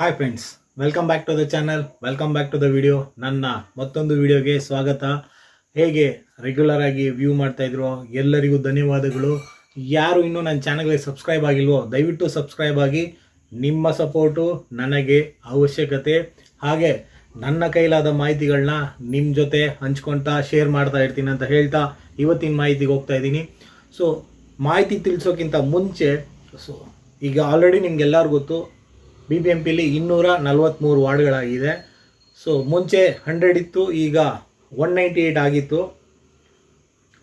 Hi friends welcome back to the channel welcome back to the video ನನ್ನ ಮತ್ತೊಂದು ವಿಡಿಯೋಗೆ ಸ್ವಾಗತ. ಹೇಗೆ ರೆಗ್ಯುಲರ್ ಆಗಿ ವ್ಯೂ ಮಾಡ್ತಾ ಇದ್ರು ಎಲ್ಲರಿಗೂ ಧನ್ಯವಾದಗಳು. ಯಾರು ಇನ್ನೂ ನನ್ನ ಚಾನಲ್ಗೆ ಸಬ್ಸ್ಕ್ರೈಬ್ ಆಗಿಲ್ವೋ, ದಯವಿಟ್ಟು ಸಬ್ಸ್ಕ್ರೈಬ್ ಆಗಿ. ನಿಮ್ಮ ಸಪೋರ್ಟು ನನಗೆ ಅವಶ್ಯಕತೆ. ಹಾಗೆ ನನ್ನ ಕೈಲಾದ ಮಾಹಿತಿಗಳನ್ನ ನಿಮ್ಮ ಜೊತೆ ಹಂಚ್ಕೊಳ್ತಾ ಶೇರ್ ಮಾಡ್ತಾ ಇರ್ತೀನಿ ಅಂತ ಹೇಳ್ತಾ ಇವತ್ತಿನ ಮಾಹಿತಿಗೆ ಹೋಗ್ತಾ ಇದ್ದೀನಿ. ಸೊ ಮಾಹಿತಿ ತಿಳಿಸೋಕ್ಕಿಂತ ಮುಂಚೆ ಸೊ ಈಗ ಆಲ್ರೆಡಿ ನಿಮ್ಗೆಲ್ಲರಿಗೂ ಗೊತ್ತು ಬಿ ಬಿ ಎಂ ಪಿಲಿ ಇನ್ನೂರ ನಲ್ವತ್ತ್ಮೂರು ವಾರ್ಡ್ಗಳಾಗಿದೆ. ಸೊ ಮುಂಚೆ ಹಂಡ್ರೆಡ್ ಇತ್ತು, ಈಗ ಒನ್ ನೈಂಟಿ ಏಯ್ಟ್ ಆಗಿತ್ತು.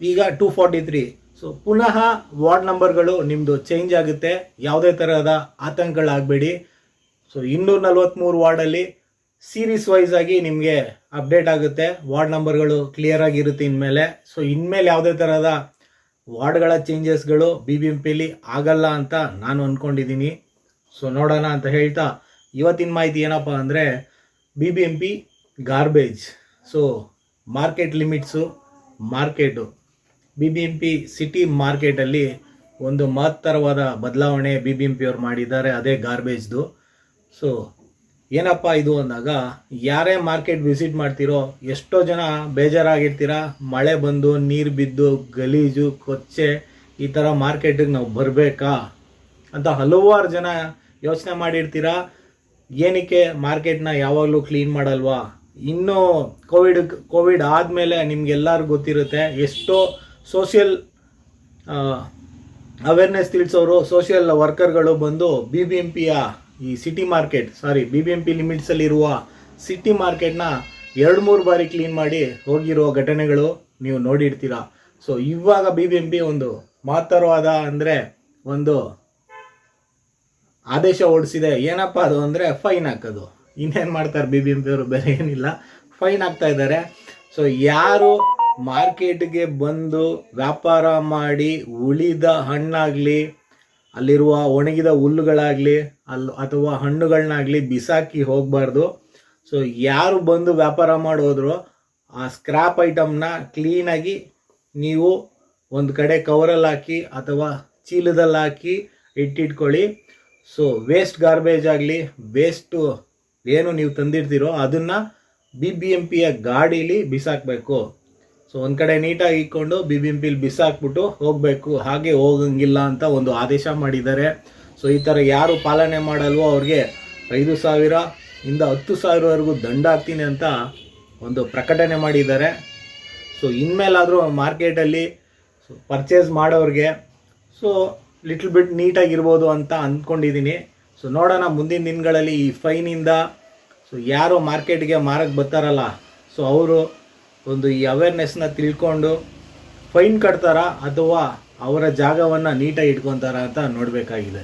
ಈಗ ಟೂ ಫಾರ್ಟಿ ತ್ರೀ ಸೊ ಪುನಃ ವಾರ್ಡ್ ನಂಬರ್ಗಳು ನಿಮ್ಮದು ಚೇಂಜ್ ಆಗುತ್ತೆ. ಯಾವುದೇ ಥರದ ಆತಂಕಗಳಾಗಬೇಡಿ. ಸೊ ಇನ್ನೂರ ನಲ್ವತ್ತ್ಮೂರು ವಾರ್ಡಲ್ಲಿ ಸೀರೀಸ್ ವೈಸ್ ಆಗಿ ನಿಮಗೆ ಅಪ್ಡೇಟ್ ಆಗುತ್ತೆ. ವಾರ್ಡ್ ನಂಬರ್ಗಳು ಕ್ಲಿಯರ್ ಆಗಿರುತ್ತೆ ಇನ್ಮೇಲೆ. ಸೊ ಇನ್ಮೇಲೆ ಯಾವುದೇ ಥರದ ವಾರ್ಡ್ಗಳ ಚೇಂಜಸ್ಗಳು ಬಿ ಬಿ ಎಂ ಪಿಲಿ ಆಗಲ್ಲ ಅಂತ ನಾನು ಅಂದ್ಕೊಂಡಿದ್ದೀನಿ ಸೊ ನೋಡೋಣ ಅಂತ ಹೇಳ್ತಾ, ಇವತ್ತಿನ ಮಾಹಿತಿ ಏನಪ್ಪ ಅಂದರೆ B B M P garbage so market limits market B B M P city ಮಾರ್ಕೆಟಲ್ಲಿ ಒಂದು ಮಹತ್ತರವಾದ ಬದಲಾವಣೆ ಬಿ ಬಿ ಎಂ ಪಿ ಅವ್ರು ಮಾಡಿದ್ದಾರೆ, ಅದೇ ಗಾರ್ಬೇಜ್ದು ಸೊ ಏನಪ್ಪ ಇದು ಅಂದಾಗ, ಯಾರೇ ಮಾರ್ಕೆಟ್ ವಿಸಿಟ್ ಮಾಡ್ತಿರೋ, ಎಷ್ಟೋ ಜನ ಬೇಜಾರಾಗಿರ್ತೀರ, ಮಳೆ ಬಂದು, ನೀರು ಬಿದ್ದು, ಗಲೀಜು, ಕೊಚ್ಚೆ, ಈ ಥರ ಮಾರ್ಕೆಟಿಗೆ ನಾವು ಬರಬೇಕಾ? ಅಂತ ಹಲವಾರು ಜನ ಯೋಚನೆ ಮಾಡಿರ್ತೀರಾ? ಏನಕ್ಕೆ ಮಾರ್ಕೆಟ್ನ ಯಾವಾಗಲೂ ಕ್ಲೀನ್ ಮಾಡಲ್ವಾ? ಇನ್ನೂ ಕೋವಿಡ್ ಕೋವಿಡ್ ಆದಮೇಲೆ ನಿಮ್ಗೆಲ್ಲರಿಗೂ ಗೊತ್ತಿರುತ್ತೆ ಎಷ್ಟೋ ಸೋಷಿಯಲ್ ಅವೇರ್ನೆಸ್ ತಿಳಿಸೋರು ಸೋಷಿಯಲ್ ವರ್ಕರ್ಗಳು ಬಂದು ಬಿ ಬಿ ಎಂ ಪಿಯ ಈ city market sorry B B M P ಲಿಮಿಟ್ಸಲ್ಲಿರುವ city ಮಾರ್ಕೆಟ್ನ ಎರಡು, ಮೂರು ಬಾರಿ ಕ್ಲೀನ್ ಮಾಡಿ ಹೋಗಿರೋ ಘಟನೆಗಳು ನೀವು ನೋಡಿರ್ತೀರ. ಸೊ ಇವಾಗ ಬಿ ಬಿ ಎಂ ಪಿ ಒಂದು ಮಹತ್ತರವಾದ ಅಂದರೆ ಒಂದು ಆದೇಶ ಓಡಿಸಿದೆ ಏನಪ್ಪ ಅದು ಅಂದರೆ ಫೈನ್ ಹಾಕೋದು. ಇನ್ನೇನು ಮಾಡ್ತಾರೆ ಬಿ ಬಿ ಎಂ ಪಿ ಅವರು? ಬೇರೆ ಏನಿಲ್ಲ. ಫೈನ್ ಹಾಕ್ತಾ ಇದ್ದಾರೆ. ಸೊ ಯಾರು ಮಾರ್ಕೆಟ್ಗೆ ಬಂದು ವ್ಯಾಪಾರ ಮಾಡಿ ಉಳಿದ ಹಣ್ಣಾಗಲಿ, ಅಲ್ಲಿರುವ ಒಣಗಿದ ಹುಲ್ಲುಗಳಾಗಲಿ ಅಲ್ಲಿ ಅಥವಾ ಹಣ್ಣುಗಳನ್ನಾಗಲಿ ಬಿಸಾಕಿ ಹೋಗಬಾರ್ದು. ಸೊ ಯಾರು ಬಂದು ವ್ಯಾಪಾರ ಮಾಡೋದ್ರು, ಆ ಸ್ಕ್ರಾಪ್ ಐಟಮ್ನ ಕ್ಲೀನಾಗಿ ನೀವು ಒಂದು ಕಡೆ ಕವರಲ್ಲಿ ಹಾಕಿ ಅಥವಾ ಚೀಲದಲ್ಲಿ ಹಾಕಿ ಇಟ್ಟಿಟ್ಕೊಳ್ಳಿ. ಸೊ ವೇಸ್ಟ್ ಗಾರ್ಬೇಜ್ ಆಗಲಿ ವೇಸ್ಟು ಏನು ನೀವು ತಂದಿರ್ತೀರೋ ಅದನ್ನು ಬಿ ಬಿ ಎಂ ಪಿಯ ಗಾಡೀಲಿ ಬಿಸಾಕಬೇಕು. ಸೊ ಒಂದು ಕಡೆ ನೀಟಾಗಿ ಇಟ್ಕೊಂಡು ಬಿ ಬಿ ಎಂ ಪಿಲಿ ಬಿಸಾಕ್ಬಿಟ್ಟು ಹೋಗಬೇಕು. ಹಾಗೆ ಹೋಗಂಗಿಲ್ಲ ಅಂತ ಒಂದು ಆದೇಶ ಮಾಡಿದ್ದಾರೆ. ಸೊ ಈ ಥರ ಯಾರು ಪಾಲನೆ ಮಾಡಲ್ವೋ ಅವ್ರಿಗೆ ಐದು ಸಾವಿರ ಇಂದ ಹತ್ತು ಸಾವಿರವರೆಗೂ ದಂಡ ಹಾಕ್ತೀನಿ ಅಂತ ಒಂದು ಪ್ರಕಟಣೆ ಮಾಡಿದ್ದಾರೆ. ಸೊ ಇನ್ಮೇಲಾದರೂ ಮಾರ್ಕೆಟಲ್ಲಿ ಪರ್ಚೇಸ್ ಮಾಡೋರಿಗೆ ಸೊ ಲಿಟ್ಲ್ ಬಿಟ್ ನೀಟಾಗಿರ್ಬೋದು ಅಂತ ಅಂದ್ಕೊಂಡಿದ್ದೀನಿ ಸೊ ನೋಡೋಣ ಮುಂದಿನ ದಿನಗಳಲ್ಲಿ ಈ ಫೈನಿಂದ ಸೊ ಯಾರು ಮಾರ್ಕೆಟ್ಗೆ ಮಾರಕ್ಕೆ ಬರ್ತಾರಲ್ಲ ಸೊ ಅವರು ಒಂದು ಈ ಅವೇರ್ನೆಸ್ನ ತಿಳ್ಕೊಂಡು ಫೈನ್ ಕಟ್ತಾರಾ ಅಥವಾ ಅವರ ಜಾಗವನ್ನು ನೀಟಾಗಿ ಇಟ್ಕೊತಾರ ಅಂತ ನೋಡಬೇಕಾಗಿದೆ.